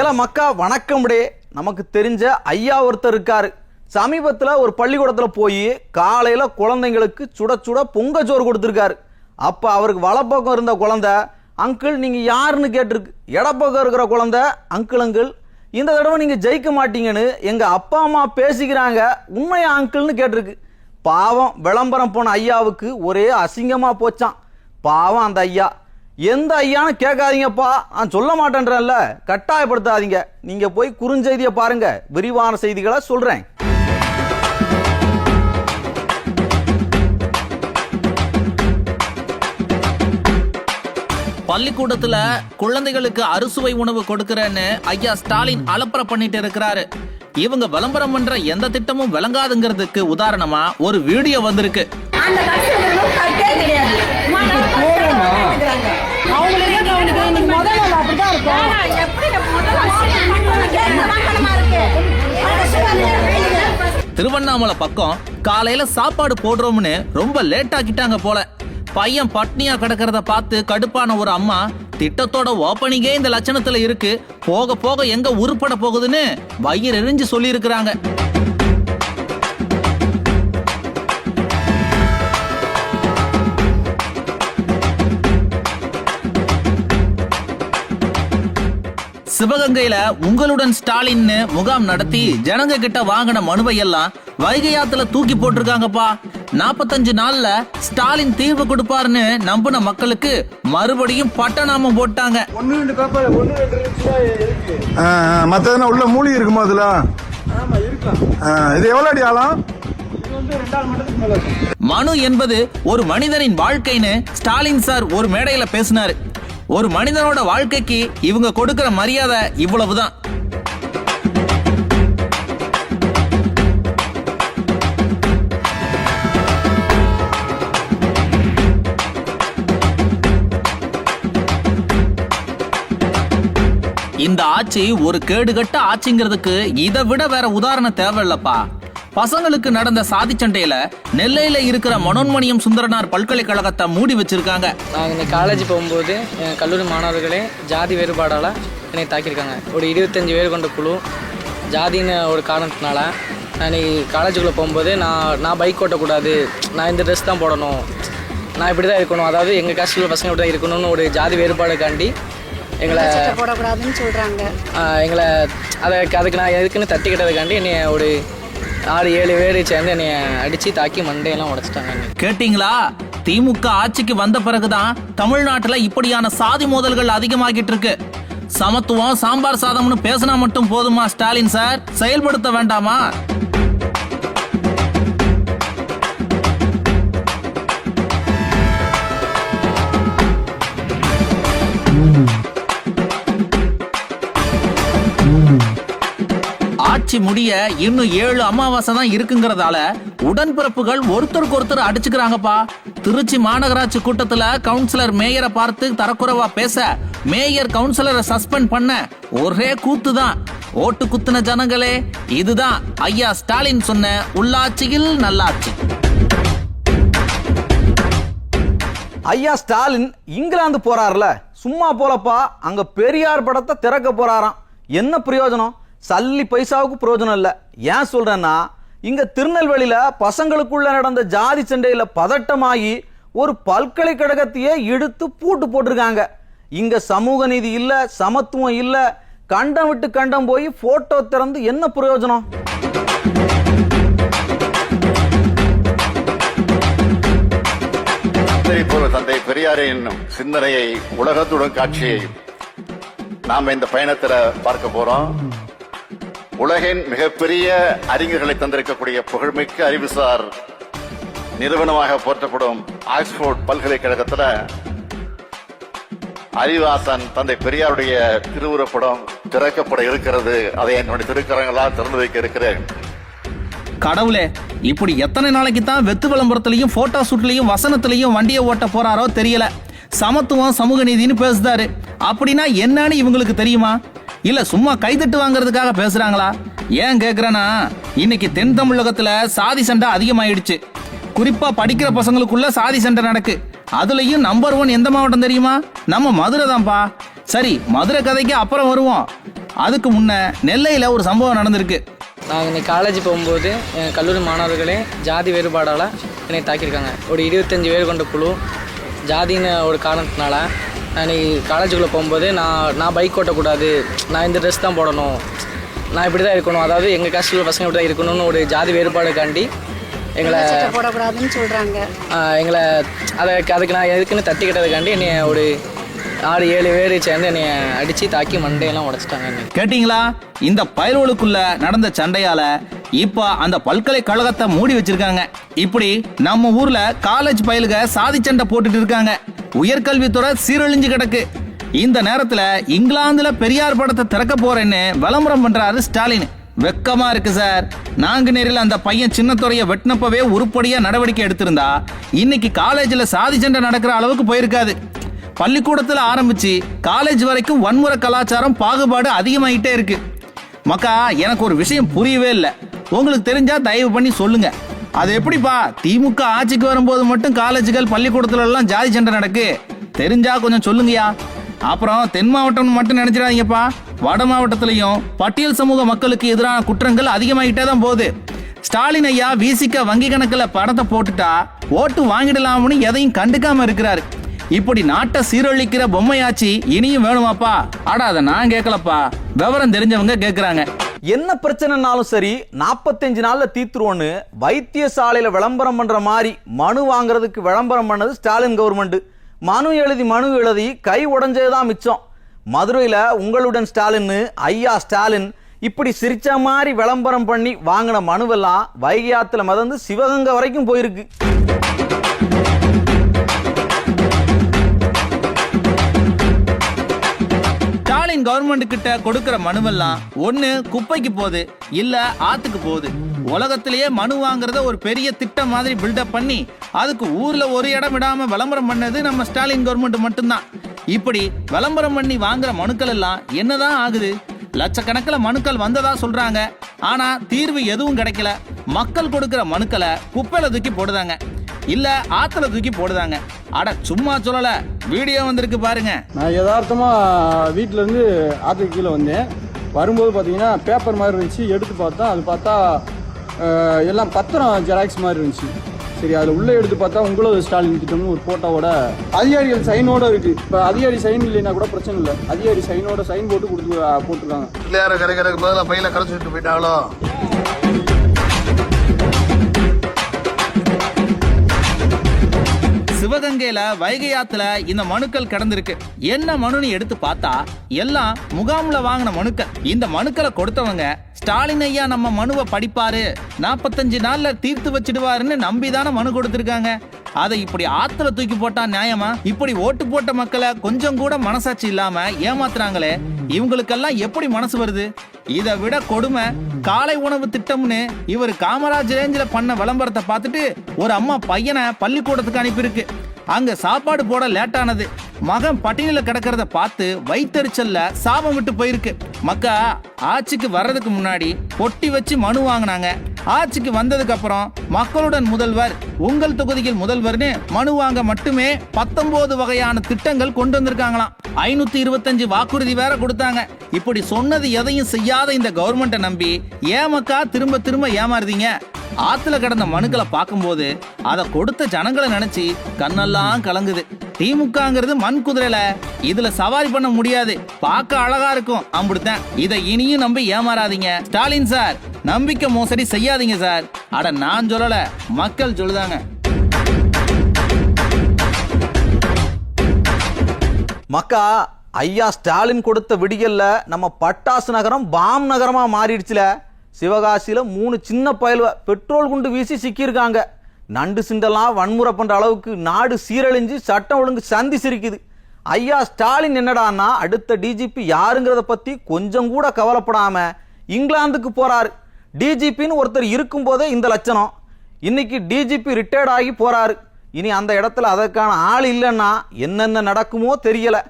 ஏல மக்கா வணக்கம்டே நமக்கு தெரிஞ்ச ஐயா ஒருத்தர் இருக்காரு. சமீபத்தில் ஒரு பள்ளிக்கூடத்தில் போய் காலையில் குழந்தைங்களுக்கு சுட சுட பொங்க சோறு கொடுத்துருக்காரு. அப்போ அவருக்கு வலப்பக்கம் இருந்த குழந்தை அங்கிள் நீங்கள் யாருன்னு கேட்டிருக்கு? இடப்பக்கம் இருக்கிற குழந்தை அங்கிள் அங்கிள். இந்த தடவை நீங்கள் ஜெயிக்க மாட்டீங்கன்னு எங்கள் அப்பா அம்மா பேசிக்கிறாங்க. உண்மையா அங்கிள்னு கேட்டிருக்கு. பாவம் விளம்பரம் போன ஐயாவுக்கு ஒரே அசிங்கமாக போச்சான் பாவம் அந்த ஐயா. எந்த ஐயான்னு கேட்காதீங்கப்பா. நான் சொல்ல மாட்டேன்றேன்ல. கட்டாயப்படுத்தாதீங்க. நீங்க போய் குறுஞ்செய்தியை பாருங்க. விரிவான செய்திகளை சொல்றேன். பள்ளிக்கூடத்துல குழந்தைகளுக்கு அறுசுவை உணவு கொடுக்கறேன்னு ஐயா ஸ்டாலின் அலப்பற பண்ணிட்டு இருக்கிறாரு. இவங்க விளம்பரம் பண்ற எந்த திட்டமும் விளங்காதுங்கிறதுக்கு உதாரணமா ஒரு வீடியோ வந்திருக்கு. கவனிக்க இன்னைக்கு முதல் நாள் அப்படிதான் இருக்கும் திருவண்ணாமலை பக்கம் காலையில சாப்பாடு போடுறோம்னு ரொம்ப லேட் ஆக்கிட்டாங்க போல. பையன் பட்னியா கிடக்கிறத பார்த்து கடுப்பான ஒரு அம்மா திட்டத்தோட ஓப்பனிங்கே இந்த லட்சணத்துல இருக்கு. போக போக எங்க உருப்பட போகுதுன்னு? வயிறு எரிஞ்சு சொல்லி இருக்கிறாங்க சிவகங்கையில உங்களுடன் ஸ்டாலின்னு முகாம் நடத்தி ஜனங்க கிட்ட வாங்கின மனுவை எல்லாம் வைகை ஆத்துல தூக்கி போட்டிருக்காங்கப்பா. நாற்பத்தஞ்சு நாள்ல ஸ்டாலின் தீர்வு கொடுப்பாருன்னு நம்பின மக்களுக்கு மறுபடியும் பட்டநாமம் போட்டாங்க. மற்றதுனா உள்ள மூலிகை இருக்குமா அதுல? இது எவ்வளோ அடி மேல இருக்கும் மனு என்பது ஒரு மனிதனின் வாழ்க்கைன்னு ஸ்டாலின் சார் ஒரு மேடையில பேசினாரு. ஒரு மனிதனோட வாழ்க்கைக்கு இவங்க கொடுக்கிற மரியாதை இவ்வளவுதான். இந்த ஆட்சி ஒரு கேடுகட்ட ஆட்சிங்கிறதுக்கு இதை விட வேற உதாரணம் தேவையில்லப்பா. பசங்களுக்கு நடந்த சாதி சண்டையில நெல்லையில இருக்கிற மனோன்மணியம் சுந்தரனார் பல்கலைக்கழகத்தை மூடி வச்சிருக்காங்க. நான் இன்னைக்கு காலேஜ் போகும்போது என் கல்லூரி மாணவர்களே ஜாதி வேறுபாடால் என்னை தாக்கியிருக்காங்க. ஒரு இருபத்தஞ்சி பேர் கொண்ட குழு ஜாதின்னு ஒரு காரணத்தினால நான் இன்னைக்கு காலேஜுக்குள்ளே போகும்போது நான் நான் பைக் ஓட்டக்கூடாது. நான் இந்த ட்ரெஸ் தான் போடணும். நான் இப்படி தான் இருக்கணும். அதாவது எங்கள் காஸ்டில் பசங்க இப்படி தான் இருக்கணும்னு ஒரு ஜாதி வேறுபாடுக்காண்டி எங்களை போடக்கூடாதுன்னு சொல்றாங்க. ஆஹ், எங்களை அதை அதுக்கு நான் எதுக்குன்னு தட்டி கிட்டதுக்காண்டி என்னை ஒரு ஆறு ஏழு பேர் சேர்ந்து என்னை அடித்து தாக்கி மண்டையெல்லாம் உடச்சிட்டாங்க கேட்டிங்களா கேட்டீங்களா? திமுக ஆட்சிக்கு வந்த பிறகுதான் தமிழ்நாட்டுல இப்படியான சாதி மோதல்கள் அதிகமாகிட்டு இருக்கு. சமத்துவம் சாம்பார் சாதம்னு பேசினா மட்டும் போதுமா ஸ்டாலின் சார்? செயல்படுத்த வேண்டாமா? ஆட்சி முடிய இன்னும் ஏழு அமாவாசை தான் இருக்குங்கிறதால உடன்பிறப்புகள் ஒருத்தருக்கு ஒருத்தர் அடிச்சுக்கிறாங்கப்பா. திருச்சி மாநகராட்சி கூட்டத்துல கவுன்சிலர் மேயரை பார்த்து தரக்குறைவா பேச மேயர் கவுன்சிலரை சஸ்பெண்ட் பண்ண ஒரே கூத்து தான். ஓட்டு குத்துன ஜனங்களே இதுதான் ஐயா ஸ்டாலின் சொன்ன உள்ளாட்சியில் நல்லாட்சி. ஐயா ஸ்டாலின் இங்கிலாந்து போறாருல. சும்மா போலப்பா அங்க பெரியார் படத்தை திறக்க போறாராம். என்ன பிரயோஜனம்? சல்லி பைசாவுக்கு பிரயோஜனம் இல்லை. ஏன் சொல்றேன்னா இங்க திருநெல்வேலியில பசங்களுக்குள்ள நடந்த ஜாதி சண்டையில பதட்டமாகி ஒரு பல்கலைக்கழகத்தையே இழுத்து பூட்டு போட்டிருக்காங்க. இங்க சமூக நீதி இல்ல சமத்துவம் இல்ல கண்டம் விட்டு கண்டம் போய் போட்டோ திறந்து என்ன பிரயோஜனம்? தந்தை போல தந்தை பெரியாரே என்னும் சிந்தனையை உலகத்துடன் காட்சியை நாம இந்த பயணத்துல பார்க்க போறோம். உலகின் மிகப்பெரிய அறிஞர்களை தந்திருக்கக்கூடிய புகழ்மிக்க அறிவுசார் நிறுவனமாக போற்றப்படும் ஆக்ஸ்போர்ட் பல்கலைக்கழகத்தில் அறிவாசன் தந்தை பெரியாருடைய திருவுருப்படம் திறக்கப்பட இருக்கிறது. அதை என்னுடைய திருக்கரங்களால் திறந்து வைக்க இருக்கிறேன். கடவுளே இப்படி எத்தனை நாளைக்கு தான் வெத்து விளம்பரத்திலையும் போட்டோ ஷூட்லயும் வசனத்திலையும் வண்டியை ஓட்ட போறாரோ தெரியல. சமத்துவம் சமூக நீதினு பேசுதாரு அப்படின்னா என்னன்னு இவங்களுக்கு தெரியுமா? இல்ல சும்மா கைதட்டு வாங்குறதுக்காக பேசுறாங்களா? ஏன் கேக்குறேன்னா இன்னைக்கு தென் தமிழகத்துல சாதி சண்டை அதிகமாயிடுச்சு. குறிப்பா படிக்கிற பசங்களுக்குள்ள சாதி சண்டை நடக்கு. அதுலயும் நம்பர் ஒன் எந்த மாவட்டம் தெரியுமா? நம்ம மதுரை தான்ப்பா. சரி மதுரை கதைக்கு அப்புறம் வருவோம். அதுக்கு முன்ன நெல்லையில ஒரு சம்பவம் நடந்திருக்கு. நான் இன்னைக்கு காலேஜ் போகும்போது என் கல்லூரி மாணவர்களே ஜாதி வேறுபாடால் என்னை தாக்கியிருக்காங்க. ஒரு இருபத்தஞ்சி பேர் கொண்ட குழு ஜாதின்னு ஒரு காரணத்தினால இன்னைக்கு காலேஜுக்குள்ளே போகும்போது நான் நான் பைக் ஓட்டக்கூடாது. நான் இந்த ட்ரெஸ் தான் போடணும். நான் இப்படி தான் இருக்கணும். அதாவது எங்கள் காஸ்டில் பசங்க இப்படி தான் இருக்கணும்னு ஒரு ஜாதி வேறுபாடுக்காண்டி எங்களை போடக்கூடாதுன்னு சொல்றாங்க. ஆஹ், எங்களை அதை அதுக்கு நான் எதுக்குன்னு தட்டி கிட்டதுக்காண்டி என்னை ஒரு ஆறு ஏழு பேர் சேர்ந்து என்னை அடித்து தாக்கி மண்டையெல்லாம் உடச்சிட்டாங்க என்னை கேட்டிங்களா? இந்த பயல்களுக்குள்ள நடந்த சண்டையால இப்ப அந்த பல்கலைக்கழகத்தை மூடி வச்சிருக்காங்க. இப்படி நம்ம ஊர்ல காலேஜ் பயலுக சாதி சண்டை போட்டுட்டு இருக்காங்க. உயர்கல்வித்துறை சீரழிஞ்சு கிடக்கு. இந்த நேரத்துல இங்கிலாந்துல பெரியார் படத்தை திறக்க போறேன்னு விளம்பரம் பண்றாரு ஸ்டாலின். வெக்கமா இருக்கு சார். நாங்குநேரில் அந்த பையன் சின்னத்துறைய வெட்டினப்பவே உருப்படியா நடவடிக்கை எடுத்திருந்தா இன்னைக்கு காலேஜ்ல சாதி சண்டை நடக்கிற அளவுக்கு போயிருக்காது. பள்ளிக்கூடத்துல ஆரம்பிச்சு காலேஜ் வரைக்கும் வன்முறை கலாச்சாரம் பாகுபாடு அதிகமாயிட்டே இருக்கு. மக்கா எனக்கு ஒரு விஷயம் புரியவே இல்லை. உங்களுக்கு தெரிஞ்சா தயவு பண்ணி சொல்லுங்க. அது எப்படிப்பா? திமுக ஆட்சிக்கு வரும்போது மட்டும் காலேஜுகள் பள்ளிக்கூடத்துல எல்லாம் ஜாதி சண்டை நடக்கு. தெரிஞ்சா கொஞ்சம் சொல்லுங்கயா அப்புறம் தென் மாவட்டம் மட்டும் நினைச்சிடாதீங்கப்பா. வட மாவட்டத்திலையும் பட்டியல் சமூக மக்களுக்கு எதிரான குற்றங்கள் அதிகமாகிட்டே தான் போகுது. ஸ்டாலின் ஐயா விசிக்க வங்கி கணக்குல பணத்தை போட்டுட்டா ஓட்டு வாங்கிடலாம்னு எதையும் கண்டுக்காம இருக்கிறாரு. இப்படி நாட்டை சீரழிக்கிற பொம்மையாச்சி இனியும் வேணுமாப்பா? ஆடா அதை நான் கேட்கலப்பா. விவரம் தெரிஞ்சவங்க கேட்குறாங்க என்ன பிரச்சனைனாலும் சரி நாற்பத்தஞ்சு நாளில் தீத்துருவோன்னு வைத்தியசாலையில விளம்பரம் பண்ணுற மாதிரி மனு வாங்குறதுக்கு விளம்பரம் பண்ணது ஸ்டாலின் கவர்மெண்ட். மனு எழுதி மனு எழுதி கை உடஞ்சது தான் மிச்சம். மதுரையில் உங்களுடன் ஸ்டாலின் ஐயா ஸ்டாலின் இப்படி சிரிச்ச மாதிரி விளம்பரம் பண்ணி வாங்கின மனுவெல்லாம் வைகை ஆற்றுல மிதந்து சிவகங்கை வரைக்கும் போயிருக்கு. ஸ்டாலின் கவர்மெண்ட் கிட்ட கொடுக்கிற மனுவெல்லாம் ஒண்ணு குப்பைக்கு போகுது இல்ல ஆத்துக்கு போகுது. உலகத்திலேயே மனு வாங்குறத ஒரு பெரிய திட்டம் மாதிரி பில்டப் பண்ணி அதுக்கு ஊர்ல ஒரு இடம் விடாம விளம்பரம் பண்ணது நம்ம ஸ்டாலின் கவர்மெண்ட் மட்டும்தான். இப்படி விளம்பரம் பண்ணி வாங்குற மனுக்கள் எல்லாம் என்னதான் ஆகுது? லட்சக்கணக்கில் மனுக்கள் வந்ததா சொல்றாங்க. ஆனா தீர்வு எதுவும் கிடைக்கல. மக்கள் கொடுக்கிற மனுக்களை குப்பையில தூக்கி போடுதாங்க இல்ல ஆத்துல தூக்கி போடுதாங்க. அட சும்மா சொல்லல. வீடியோ வந்திருக்கு பாருங்க. நான் யதார்த்தமா வீட்ல இருந்து ஆத்துக்கு கீழே வந்தேன். வரும்போது பார்த்தீங்கன்னா பேப்பர் மாதிரி இருந்துச்சு. எடுத்து பார்த்தா அது பார்த்தா எல்லாம் பத்திரம் ஜெராக்ஸ் மாதிரி இருந்துச்சு. சரி அதில் உள்ளே எடுத்து பார்த்தா உங்களோட ஸ்டாலின் திட்டம்னு ஒரு ஃபோட்டோவோட அதிகாரிகள் சைனோட இருக்கு. இப்போ அதிகாரி சைன் இல்லைன்னா கூட பிரச்சனை இல்லை. அதிகாரி சைனோட சைன் போட்டு கொடுத்து போட்டிருக்காங்க. பிள்ளையார கரைக்கிறதுக்கு பதிலாக பையில கரைச்சி விட்டு போயிட்டாங்களோ? சிவகங்கையில வைகை ஆத்துல இந்த மனுக்கள் கிடந்திருக்கு. என்ன மனுன்னு எடுத்து பார்த்தா எல்லாம் முகாம்ல வாங்கின மனுக்கள். இந்த மனுக்களை கொடுத்தவங்க ஸ்டாலின் ஐயா நம்ம மனுவை படிப்பாரு. நாற்பத்தஞ்சு நாள்ல தீர்த்து வச்சிடுவாருன்னு நம்பிதான மனு கொடுத்திருக்காங்க. அதை இப்படி ஆத்துல தூக்கி போட்டா நியாயமா? இப்படி ஓட்டு போட்ட மக்களை கொஞ்சம் கூட மனசாட்சி இல்லாம ஏமாத்துறாங்களே? இவங்களுக்கெல்லாம் எப்படி மனசு வருது? இதை விட கொடுமை காலை உணவு திட்டம்னு இவர் காமராஜ் ரேஞ்சில் பண்ண விளம்பரத்தை பார்த்துட்டு ஒரு அம்மா பையனை பள்ளிக்கூடத்துக்கு அனுப்பியிருக்கு. அங்க சாப்பாடு போட லேட் ஆனது. மகன் பட்டியல கிடக்கிறத பார்த்து வைத்தறிச்சல்ல சாபம் விட்டு போயிருக்கு. மக்கா ஆட்சிக்கு வர்றதுக்கு முன்னாடி பொட்டி வச்சு மனு வாங்கினாங்க. ஆட்சிக்கு வந்ததுக்கு அப்புறம் மக்களுடன் முதல்வர் உங்கள் தொகுதியில் முதல்வர்னு மனு வாங்க மட்டுமே பத்தொன்பது வகையான திட்டங்கள் கொண்டு வந்திருக்காங்களாம். ஐநூத்தி இருபத்தஞ்சு வாக்குறுதி வேற கொடுத்தாங்க. இப்படி சொன்னது எதையும் செய்யாத இந்த கவர்மெண்ட்டை நம்பி ஏமக்கா திரும்ப திரும்ப ஏமாறுதீங்க? ஆத்துல கிடந்த மனுக்களை பார்க்கும்போது அதை கொடுத்த ஜனங்களை நினைச்சு கண்ணெல்லாம் கலங்குது. திமுகங்கிறது மண் குதிரையில இதுல சவாரி பண்ண முடியாது. பார்க்க அழகா இருக்கும். அப்படித்தான் இதை இனியும் நம்பி ஏமாறாதீங்க. ஸ்டாலின் சார் நம்பிக்கை மோசடி செய்யாதீங்க சார். அட நான் சொல்லல. மக்கள் சொல்லுதாங்க. மக்கா ஐயா ஸ்டாலின் கொடுத்த விடியல்ல நம்ம பட்டாசு நகரம் பாம் நகரமா மாறிடுச்சுல. சிவகாசியில் மூணு சின்ன பயலுவ பெட்ரோல் குண்டு வீசி சிக்கியிருக்காங்க. நண்டு சிண்டெல்லாம் வன்முறை பண்ணுற அளவுக்கு நாடு சீரழிஞ்சு சட்டம் ஒழுங்கு சந்தி சிரிக்குது. ஐயா ஸ்டாலின் என்னடான்னா அடுத்த டிஜிபி யாருங்கிறத பற்றி கொஞ்சம் கூட கவலைப்படாமல் இங்கிலாந்துக்கு போகிறாரு டிஜிபின்னு ஒருத்தர் இருக்கும்போதே இந்த லட்சணம். இன்னைக்கு டிஜிபி ரிட்டையர்ட் ஆகி போகிறாரு இனி அந்த இடத்துல அதற்கான ஆள் இல்லைன்னா என்னென்ன நடக்குமோ தெரியலை.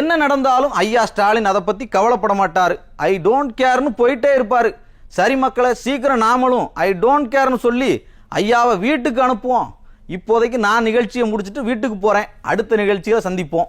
என்ன நடந்தாலும் ஐயா ஸ்டாலின் அதை பற்றி கவலைப்பட மாட்டார். ஐ டோன்ட் கேர்னு போயிட்டே இருப்பாரு. சரி மக்களை சீக்கிரம் நாமளும். ஐ டோன்ட் கேர்னு சொல்லி ஐயாவை வீட்டுக்கு அனுப்புவோம். இப்போதைக்கு நான் நிகழ்ச்சியை முடிச்சுட்டு வீட்டுக்கு போகிறேன் அடுத்த நிகழ்ச்சியை சந்திப்போம்.